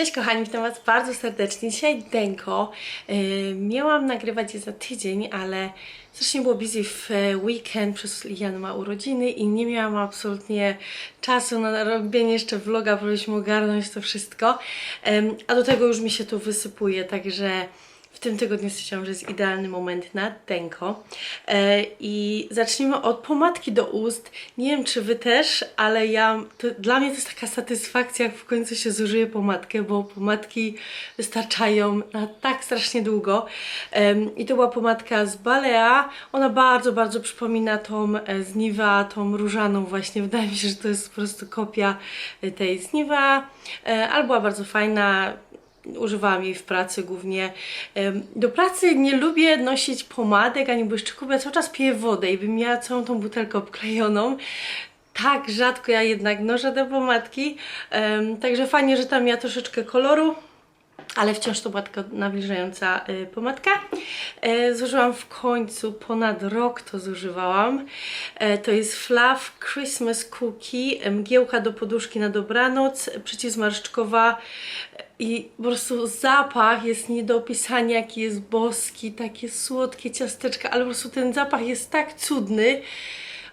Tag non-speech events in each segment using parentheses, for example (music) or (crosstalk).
Cześć kochani, witam Was bardzo serdecznie. Dzisiaj Denko. Yy, miałam nagrywać je za tydzień, ale strasznie było busy w weekend, przez Lian ma urodziny i nie miałam absolutnie czasu na robienie jeszcze vloga, próbowaliśmy ogarnąć to wszystko. A do tego już mi się tu wysypuje, także w tym tygodniu stwierdziłam, że jest idealny moment na Denko. E, I zacznijmy od pomadki do ust. Nie wiem, czy Wy też, ale ja, to, dla mnie to jest taka satysfakcja, jak w końcu się zużyje pomadkę, bo pomadki wystarczają na tak strasznie długo. Em, I to była pomadka z Balea. Ona bardzo, bardzo przypomina tą e, z Niva, tą różaną właśnie. Wydaje mi się, że to jest po prostu kopia e, tej z Niva, e, ale była bardzo fajna używałam jej w pracy głównie. Do pracy nie lubię nosić pomadek ani błyszczyków, ja cały czas piję wodę i bym miała całą tą butelkę obklejoną. Tak rzadko ja jednak noszę te pomadki, także fajnie, że tam miała troszeczkę koloru ale wciąż to była taka nawilżająca y, pomadka. E, zużyłam w końcu, ponad rok to zużywałam. E, to jest Fluff Christmas Cookie, mgiełka do poduszki na dobranoc, przeciwzmarszczkowa i po prostu zapach jest nie do opisania, jaki jest boski, takie słodkie ciasteczka, ale po prostu ten zapach jest tak cudny.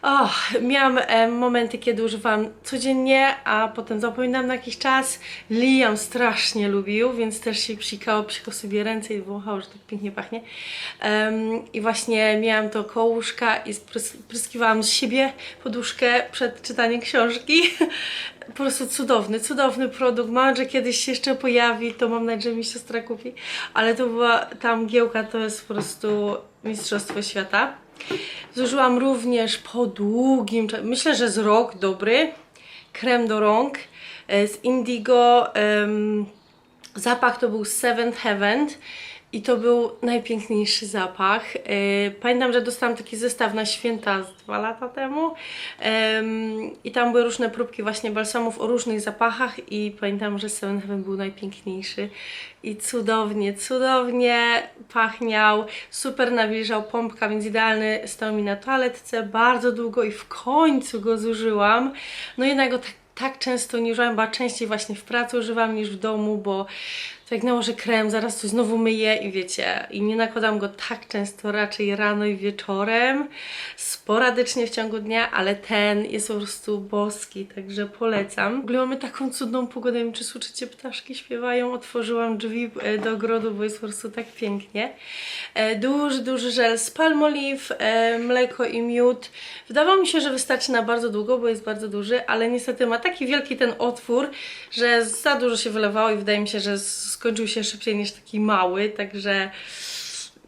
Och, miałam e, momenty, kiedy używałam codziennie, a potem zapominam na jakiś czas. Liam strasznie lubił, więc też się psikał, psikał sobie ręce i wąchał, że tak pięknie pachnie. Em, I właśnie miałam to koło łóżka i sprys- pryskiwałam z siebie poduszkę przed czytaniem książki. (laughs) Po prostu cudowny, cudowny produkt. Mam, że kiedyś się jeszcze pojawi, to mam nadzieję, że mi siostra kupi. Ale to była, ta mgiełka to jest po prostu mistrzostwo świata. Zużyłam również po długim czasie, myślę, że z rok dobry, krem do rąk e, z Indigo. em, zapach to był Seventh Heaven i to był najpiękniejszy zapach. E, Pamiętam, że dostałam taki zestaw na święta z dwa lata temu Em, i tam były różne próbki właśnie balsamów o różnych zapachach i pamiętam, że Seven Heaven był najpiękniejszy i cudownie, cudownie pachniał, super nawilżał pompka, więc idealny stał mi na toaletce bardzo długo i w końcu go zużyłam. No jednak go tak, tak często nie używam, bo częściej właśnie w pracy używam niż w domu, bo to jak nałożę krem, zaraz to znowu myję i wiecie, i nie nakładam go tak często, raczej rano i wieczorem, sporadycznie w ciągu dnia, ale ten jest po prostu boski, także polecam. W ogóle mamy taką cudną pogodę, nie wiem czy słyszycie, ptaszki śpiewają, otworzyłam drzwi e, do ogrodu, bo jest po prostu tak pięknie. E, Duży, duży żel z palmolive, mleko i miód. Wydawało mi się, że wystarczy na bardzo długo, bo jest bardzo duży, ale niestety ma taki wielki ten otwór, że za dużo się wylewało i wydaje mi się, że skończył się szybciej niż taki mały, także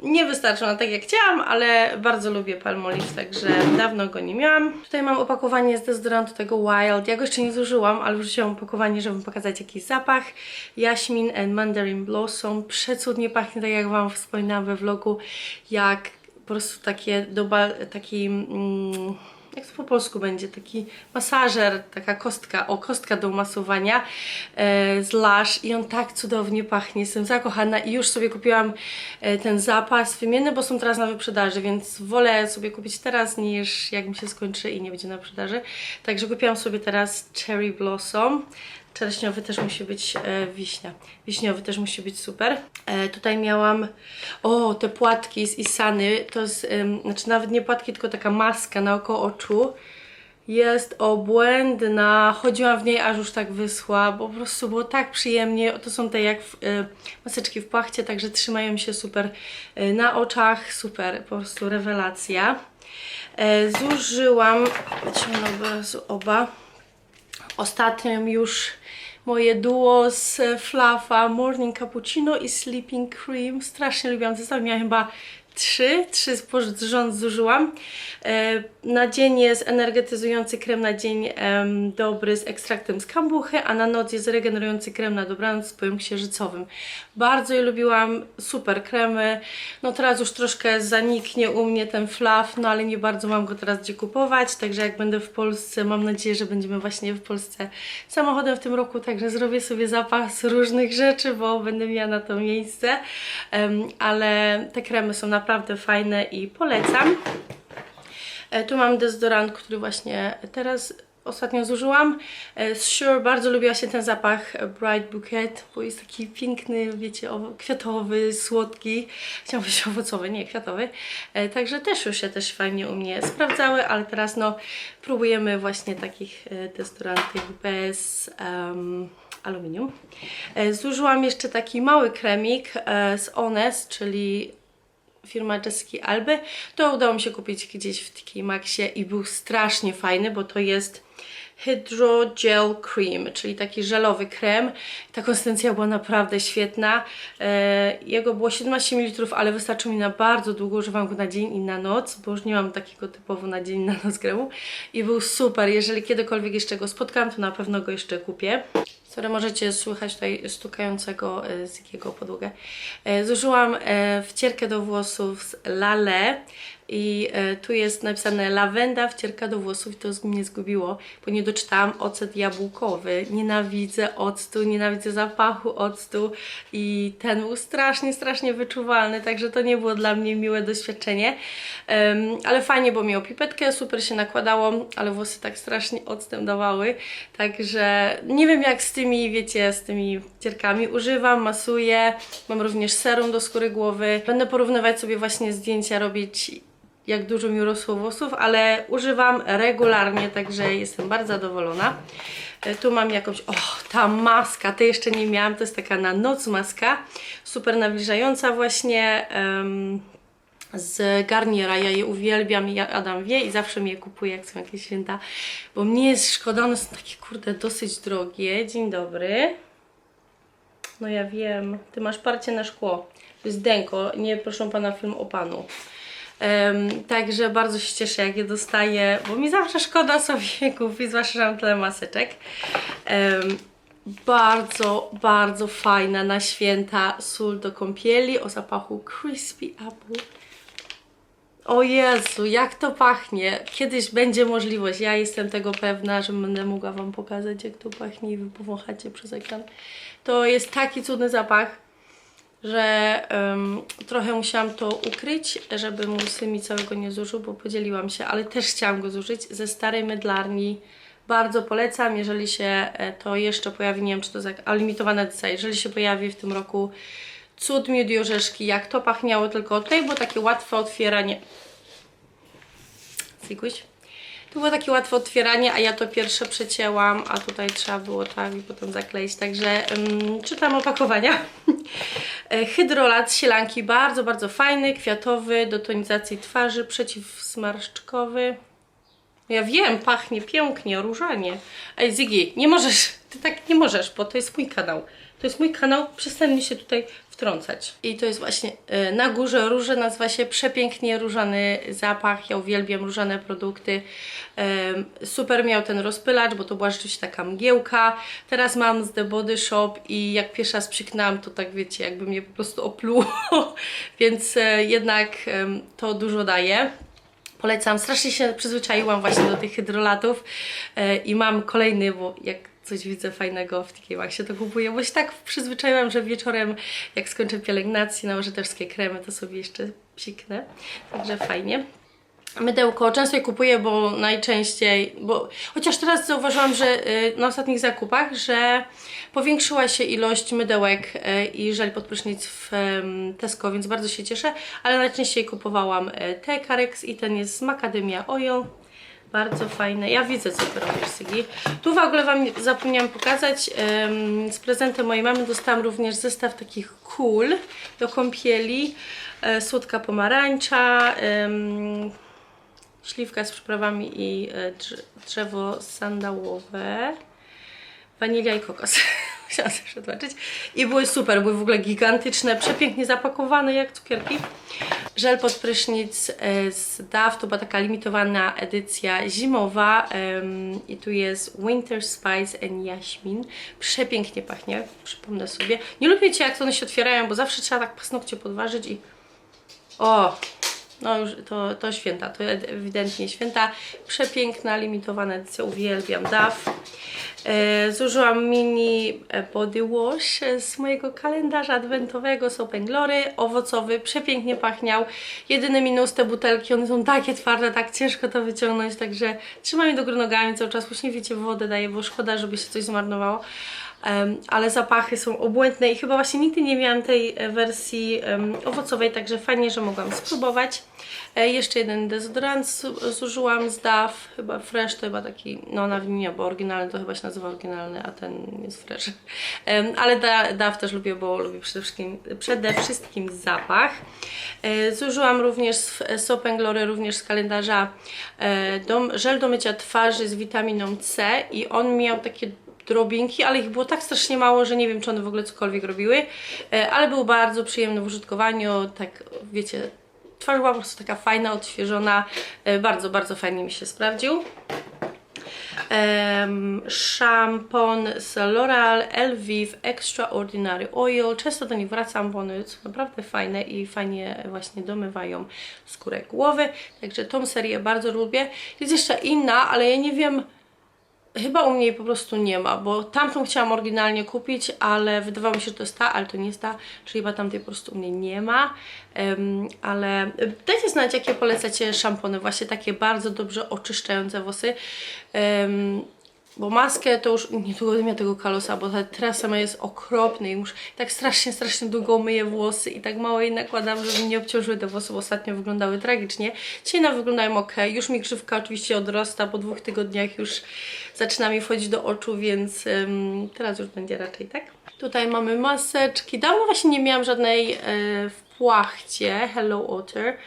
nie wystarczył na tak jak chciałam, ale bardzo lubię Palmolive, także dawno go nie miałam. Tutaj mam opakowanie z dezodorantu tego Wild. Ja go jeszcze nie zużyłam, ale wrzuciłam opakowanie, żeby pokazać jakiś zapach. Jaśmin and Mandarin Blossom. Przecudnie pachnie, tak jak Wam wspominałam we vlogu, jak po prostu takie doba, taki... Mm, jak to po polsku będzie, taki masażer, taka kostka, o kostka do masowania e, z Lush i on tak cudownie pachnie, jestem zakochana i już sobie kupiłam e, ten zapas wymienny, bo są teraz na wyprzedaży, więc wolę sobie kupić teraz niż jak mi się skończy i nie będzie na wyprzedaży. Także kupiłam sobie teraz Cherry Blossom. Czereśniowy też musi być e, wiśnia. Wiśniowy też musi być super. E, tutaj miałam o te płatki z Isany. To jest, em, znaczy nawet nie płatki, tylko taka maska naokoło oczu. Jest obłędna. Chodziłam w niej aż już tak wyschła, bo po prostu było tak przyjemnie. To są te jak w, e, maseczki w płachcie, także trzymają się super e, na oczach. Super, po prostu rewelacja. E, zużyłam, wyciągnę oba ostatnio już moje duo z Fluffa Morning Cappuccino i Sleeping Cream. Strasznie lubiłam zestaw, miałam chyba trzy, trzy rząd zużyłam. Na dzień jest energetyzujący krem na dzień em, dobry z ekstraktem z kambuchy, a na noc jest regenerujący krem na dobranoc z pyłem księżycowym. Bardzo je lubiłam, super kremy. No teraz już troszkę zaniknie u mnie ten fluff, no ale nie bardzo mam go teraz gdzie kupować, także jak będę w Polsce, mam nadzieję, że będziemy właśnie w Polsce samochodem w tym roku, także zrobię sobie zapas różnych rzeczy, bo będę miała na to miejsce, Em, ale te kremy są naprawdę fajne i polecam. E, Tu mam dezodorant, który właśnie teraz ostatnio zużyłam. E, Z Sure bardzo lubiła się ten zapach e, Bright Bouquet, bo jest taki piękny, wiecie, kwiatowy, słodki. Chciałam powiedzieć owocowy, nie kwiatowy. Także też już się też fajnie u mnie sprawdzały, ale teraz no próbujemy właśnie takich dezodorantek bez em, aluminium. Zużyłam jeszcze taki mały kremik z Ones, czyli firma Jessica Alby. To udało mi się kupić gdzieś w TK Maxie i był strasznie fajny, bo to jest Hydro Gel Cream, czyli taki żelowy krem. Ta konsystencja była naprawdę świetna. E, jego było 17 ml, ale wystarczył mi na bardzo długo. Używam go na dzień i na noc, bo już nie mam takiego typowo na dzień i na noc kremu. I był super. Jeżeli kiedykolwiek jeszcze go spotkam, to na pewno go jeszcze kupię. Sorry, możecie słychać tutaj stukającego e, z jakiego podłogę. E, Zużyłam e, wcierkę do włosów z Lale i tu jest napisane lawenda, wcierka do włosów i to mnie zgubiło, bo nie doczytałam ocet jabłkowy. Nienawidzę octu, nienawidzę zapachu octu i ten był strasznie, strasznie wyczuwalny, także to nie było dla mnie miłe doświadczenie. Ale fajnie, bo miał pipetkę, super się nakładało, ale włosy tak strasznie octem dawały, także nie wiem jak z tymi, wiecie, z tymi cierkami używam, masuję, mam również serum do skóry głowy. Będę porównywać sobie właśnie zdjęcia, robić jak dużo mi urosło włosów, ale używam regularnie, także jestem bardzo zadowolona. E, Tu mam jakąś, o, ta maska, tej jeszcze nie miałam, to jest taka na noc maska, super nawilżająca właśnie. em, z Garniera. Ja je uwielbiam, ja Adam wie i zawsze mi je kupuję, jak są jakieś święta, bo mnie jest szkoda, one są takie kurde dosyć drogie. Dzień dobry. No ja wiem, ty masz parcie na szkło. To jest Denko, nie proszę pana film o panu. Em, także bardzo się cieszę, jak je dostaję, bo mi zawsze szkoda sobie kupić, zwłaszcza, że mam tyle maseczek. Em, bardzo, bardzo fajna na święta sól do kąpieli o zapachu crispy apple. O Jezu, jak to pachnie. Kiedyś będzie możliwość, ja jestem tego pewna, że będę mogła Wam pokazać, jak to pachnie i Wy powąchacie przez ekran. To jest taki cudny zapach, że em, trochę musiałam to ukryć, żeby mój syn mi całego nie zużył, bo podzieliłam się, ale też chciałam go zużyć ze starej mydlarni. Bardzo polecam, jeżeli się e, to jeszcze pojawi, nie wiem czy to jest limitowana edycja, jeżeli się pojawi w tym roku cud miód orzeszki, jak to pachniało tylko tutaj było takie łatwe otwieranie. Ziguś? To było takie łatwe otwieranie, a ja to pierwsze przecięłam, a tutaj trzeba było tak i potem zakleić, także ym, czytam opakowania. (laughs) E, Hydrolat sielanki, bardzo, bardzo fajny, kwiatowy, do tonizacji twarzy, przeciwsmarszczkowy. Ja wiem, pachnie pięknie, różanie. Ej, Ziggy, nie możesz, ty tak nie możesz, bo to jest mój kanał. To jest mój kanał, przestań się tutaj wtrącać. I to jest właśnie e, na górze róże, nazywa się przepięknie różany zapach. Ja uwielbiam różane produkty. Em, Super miał ten rozpylacz, bo to była rzeczywiście taka mgiełka. Teraz mam z The Body Shop i jak pierwszy raz to tak wiecie, jakby mnie po prostu opluło. (laughs) Więc e, jednak em, to dużo daje. Polecam, strasznie się przyzwyczaiłam właśnie do tych hydrolatów e, i mam kolejny, bo jak coś widzę fajnego w TK Maxie, to kupuję, bo się tak przyzwyczaiłam, że wieczorem jak skończę pielęgnację, nałożę też wszystkie kremy, to sobie jeszcze psiknę, także fajnie. Mydełko często je kupuję, bo najczęściej, bo chociaż teraz zauważyłam, że y, na ostatnich zakupach, że powiększyła się ilość mydełek y, i żeli pod prysznic w Tesco, więc bardzo się cieszę, ale najczęściej kupowałam y, te Carex i ten jest z Macadamia Oil. Bardzo fajne. Ja widzę, co ty robisz, Sygi. Tu w ogóle Wam zapomniałam pokazać. z prezentem mojej mamy dostałam również zestaw takich kul do kąpieli. E, słodka pomarańcza, śliwka z przyprawami i e, drz- drzewo sandałowe, wanilia i kokos. (laughs) Musiałam sobie przetłumaczyć. I były super, były w ogóle gigantyczne, przepięknie zapakowane jak cukierki. Żel pod prysznic e, z DAW, to była taka limitowana edycja zimowa i tu jest Winter Spice and Jaśmin. Przepięknie pachnie, przypomnę sobie. Nie lubię cię jak one się otwierają, bo zawsze trzeba tak paznokcie podważyć i o, no już to, to święta, to ewidentnie święta. Przepiękna, limitowana edycja, uwielbiam DAF. E, zużyłam mini e, body wash z mojego kalendarza adwentowego Soap Glory, owocowy, przepięknie pachniał. Jedyny minus te butelki, one są takie twarde, tak ciężko to wyciągnąć, także trzymam je do góry nogami cały czas, właśnie wiecie, wodę daję, bo szkoda, żeby się coś zmarnowało. Em, ale zapachy są obłędne i chyba właśnie nigdy nie miałam tej e, wersji em, owocowej, także fajnie, że mogłam spróbować. E, jeszcze jeden dezodorant zu- zużyłam z DAF, chyba Fresh, to chyba taki, no na bo oryginalny to chyba się nazywa oryginalny, a ten jest Fresh. Ale da, DAF też lubię, bo lubię przede wszystkim, przede wszystkim zapach. E, zużyłam również Soap Glory, również z kalendarza e, do, żel do mycia twarzy z witaminą C i on miał takie drobinki, ale ich było tak strasznie mało, że nie wiem, czy one w ogóle cokolwiek robiły, e, ale był bardzo przyjemny w użytkowaniu, tak wiecie, twarz była po prostu taka fajna, odświeżona, bardzo, bardzo fajnie mi się sprawdził. Em, Szampon z L'Oreal Elvive Extraordinary Oil. Często do nich wracam, bo one są naprawdę fajne i fajnie właśnie domywają skórę głowy. Także tą serię bardzo lubię. Jest jeszcze inna, ale ja nie wiem, Chyba u mnie po prostu nie ma, bo tamtą chciałam oryginalnie kupić, ale wydawało mi się, że to jest ta, ale to nie jest ta, czyli chyba tamtej po prostu u mnie nie ma. Em, ale dajcie znać, jakie polecacie szampony, właśnie takie bardzo dobrze oczyszczające włosy. Em, bo maskę to już niedługo będę miała tego kalosa, bo ta teraz sama jest okropny i już tak strasznie, strasznie długo myję włosy i tak mało jej nakładam, żeby nie obciążyły te włosy, bo ostatnio wyglądały tragicznie. Dzisiaj na wyglądają ok. Już mi grzywka oczywiście odrosta, po dwóch tygodniach już zaczyna mi wchodzić do oczu, więc teraz już będzie raczej tak. Tutaj mamy maseczki. Dawno właśnie nie miałam żadnej e, w płachcie Hello Otter.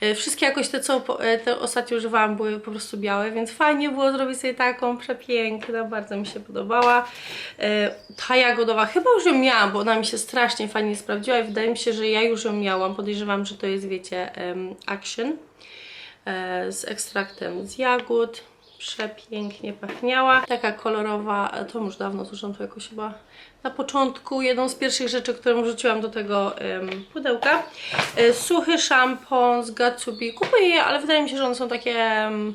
E, wszystkie jakoś te, co e, te ostatnio używałam, były po prostu białe, więc fajnie było zrobić sobie taką przepiękną, bardzo mi się podobała. Ta jagodowa, chyba już ją miałam, bo ona mi się strasznie fajnie sprawdziła i wydaje mi się, że ja już ją miałam. Podejrzewam, że to jest, wiecie, Action z ekstraktem z jagód. Przepięknie pachniała. Taka kolorowa, to już dawno zużyłam to jakoś chyba na początku. Jedną z pierwszych rzeczy, którą wrzuciłam do tego em, pudełka. E, suchy szampon z Gatsubi. Kupuję je, ale wydaje mi się, że one są takie em,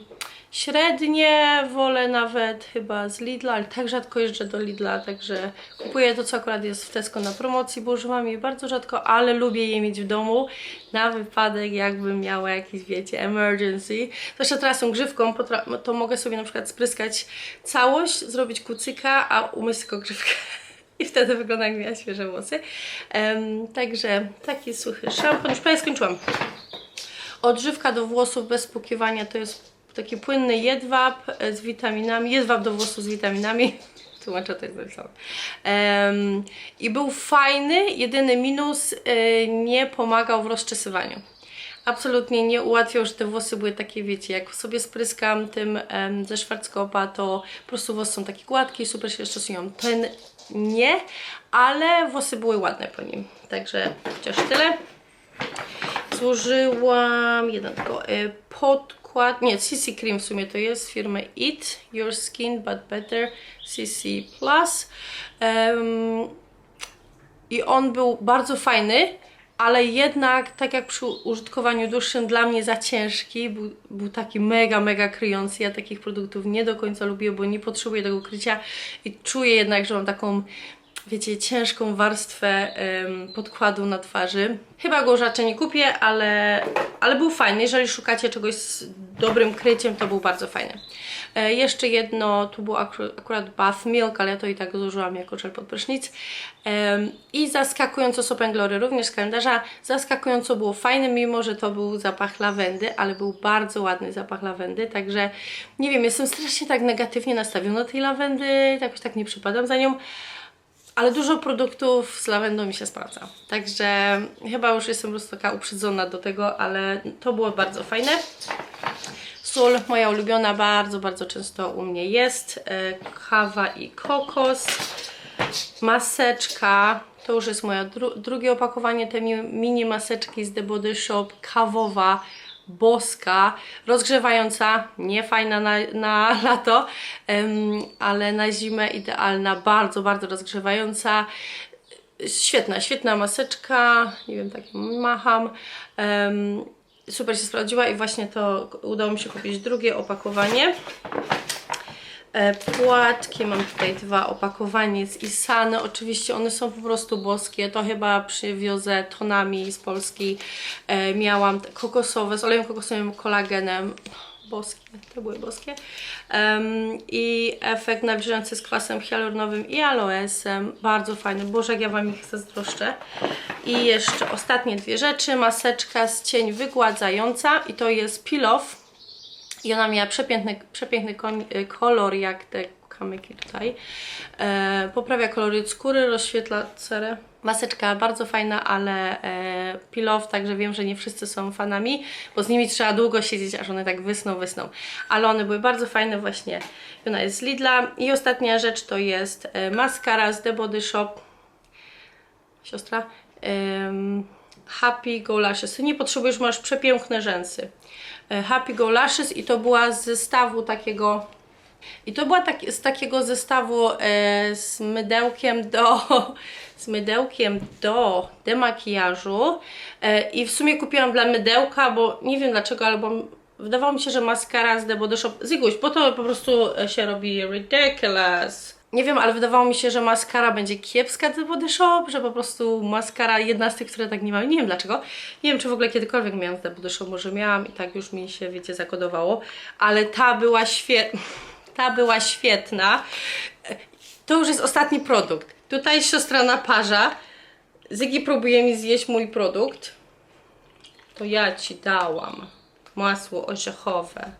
średnie. Wolę nawet chyba z Lidla, ale tak rzadko jeżdżę do Lidla, także kupuję to, co akurat jest w Tesco na promocji, bo używam jej bardzo rzadko, ale lubię je mieć w domu na wypadek, jakbym miała jakiś, wiecie, emergency. Zwłaszcza teraz tą grzywką, to mogę sobie na przykład spryskać całość, zrobić kucyka, a umyć tylko grzywkę. I wtedy wygląda jak miała świeże włosy. Em, także taki suchy szampon. Już prawie skończyłam. Odżywka do włosów bez spłukiwania to jest taki płynny jedwab z witaminami. Jedwab do włosów z witaminami. (laughs) Tłumaczę to jest napisane. Em, I był fajny, jedyny minus e, nie pomagał w rozczesywaniu. Absolutnie nie ułatwiał, że te włosy były takie, wiecie, jak sobie spryskam tym em, ze Schwarzkopa, to po prostu włosy są takie gładkie i super się rozczesują. Ten nie, ale włosy były ładne po nim. Także chociaż tyle. Zużyłam jeden tylko y, podkład, nie, CC Cream w sumie to jest, firmy It, Your Skin But Better CC Plus. Em, I on był bardzo fajny, ale jednak, tak jak przy użytkowaniu dłuższym, dla mnie za ciężki. Był, był taki mega, mega kryjący. Ja takich produktów nie do końca lubię, bo nie potrzebuję tego krycia i czuję jednak, że mam taką wiecie, ciężką warstwę em, podkładu na twarzy. Chyba go raczej nie kupię, ale, ale był fajny. Jeżeli szukacie czegoś z dobrym kryciem, to był bardzo fajny. E, jeszcze jedno, tu był akru- akurat bath milk, ale ja to i tak zużyłam jako żel pod prysznic. I zaskakująco Soap Glory, również z kalendarza. Zaskakująco było fajne, mimo że to był zapach lawendy, ale był bardzo ładny zapach lawendy, także nie wiem, jestem strasznie tak negatywnie nastawiona do tej lawendy, jakoś tak nie przypadam za nią ale dużo produktów z lawendą mi się sprawdza. Także chyba już jestem po prostu taka uprzedzona do tego, ale to było bardzo fajne. Sól, moja ulubiona, bardzo, bardzo często u mnie jest. E, Kawa i kokos. Maseczka. To już jest moje dru drugie opakowanie, te mi mini maseczki z The Body Shop. Kawowa, boska, rozgrzewająca, nie fajna na, na (laughs) lato, em, ale na zimę idealna, bardzo, bardzo rozgrzewająca. Świetna, świetna maseczka, nie wiem, tak macham. Em, super się sprawdziła i właśnie to udało mi się kupić drugie opakowanie. E, Płatki, mam tutaj dwa opakowanie z Isany. Oczywiście one są po prostu boskie. To chyba przywiozę tonami z Polski. E, miałam kokosowe z olejem kokosowym, kolagenem. Boskie, to były boskie. Em, I efekt nawilżający z kwasem hialuronowym i aloesem. Bardzo fajny. Boże, jak ja Wam ich zazdroszczę. I jeszcze ostatnie dwie rzeczy. Maseczka z cień wygładzająca i to jest off. I ona miała przepiękny, przepiękny y, kolor, jak te kamyki tutaj. E, poprawia koloryt skóry, rozświetla cerę. Maseczka bardzo fajna, ale e, off, także wiem, że nie wszyscy są fanami, bo z nimi trzeba długo siedzieć, aż one tak wysną, wysną. Ale one były bardzo fajne właśnie. Ona jest z Lidla. I ostatnia rzecz to jest e, maskara z The Body Shop siostra. Happy Go Lashes. Ty nie potrzebujesz, masz przepiękne rzęsy. E, Happy Go Lashes i to była z zestawu takiego. I to była tak, z takiego zestawu e, z mydełkiem do. Z mydełkiem do demakijażu. E, I w sumie kupiłam dla mydełka, bo nie wiem dlaczego, albo wydawało mi się, że maskara z The Body Shop. Ziguś, bo to po prostu e, się robi ridiculous. Nie wiem, ale wydawało mi się, że maskara będzie kiepska do Body Shop, że po prostu maskara jedna z tych, które tak nie mają. Nie wiem dlaczego. Nie wiem, czy w ogóle kiedykolwiek miałam te Body Shop, może miałam i tak już mi się, wiecie, zakodowało. Ale ta była świetna. Ta była świetna. To już jest ostatni produkt. Tutaj siostra naparza. Zygi próbuje mi zjeść mój produkt. To ja Ci dałam masło orzechowe.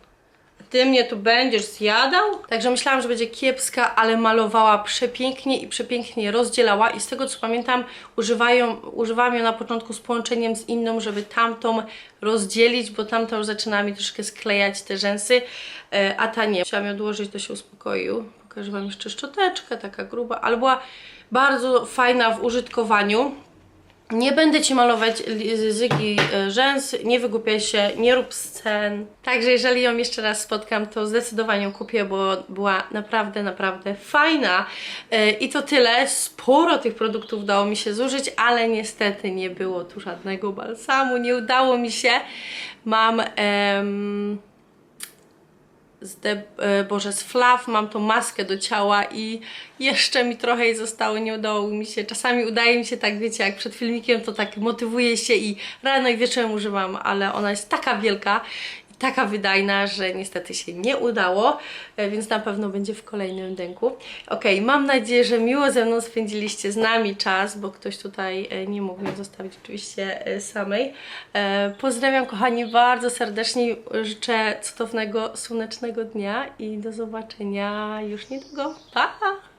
Ty mnie tu będziesz zjadał? Także myślałam, że będzie kiepska, ale malowała przepięknie i przepięknie rozdzielała i z tego co pamiętam używają, używałam ją na początku z połączeniem z inną, żeby tamtą rozdzielić, bo tamta już zaczyna mi troszkę sklejać te rzęsy, e, a ta nie. Chciałam ją odłożyć, to się uspokoił. Pokażę Wam jeszcze szczoteczkę, taka gruba, ale była bardzo fajna w użytkowaniu. Nie będę Ci malować zygi e, rzęs, nie wygłupiaj się, nie rób scen. Także jeżeli ją jeszcze raz spotkam, to zdecydowanie ją kupię, bo była naprawdę, naprawdę fajna. E, I to tyle. Sporo tych produktów udało mi się zużyć, ale niestety nie było tu żadnego balsamu, nie udało mi się. Mam... em, z de, e, Boże, z flaw mam tą maskę do ciała i jeszcze mi trochę jej zostało, nie udało mi się. Czasami udaje mi się tak, wiecie, jak przed filmikiem, to tak motywuję się i rano i wieczorem używam, ale ona jest taka wielka taka wydajna, że niestety się nie udało, e, więc na pewno będzie w kolejnym dęku. Ok, mam nadzieję, że miło ze mną spędziliście z nami czas, bo ktoś tutaj e, nie mógł mnie zostawić oczywiście e, samej. Pozdrawiam kochani bardzo serdecznie, życzę cudownego, słonecznego dnia i do zobaczenia już niedługo. Pa!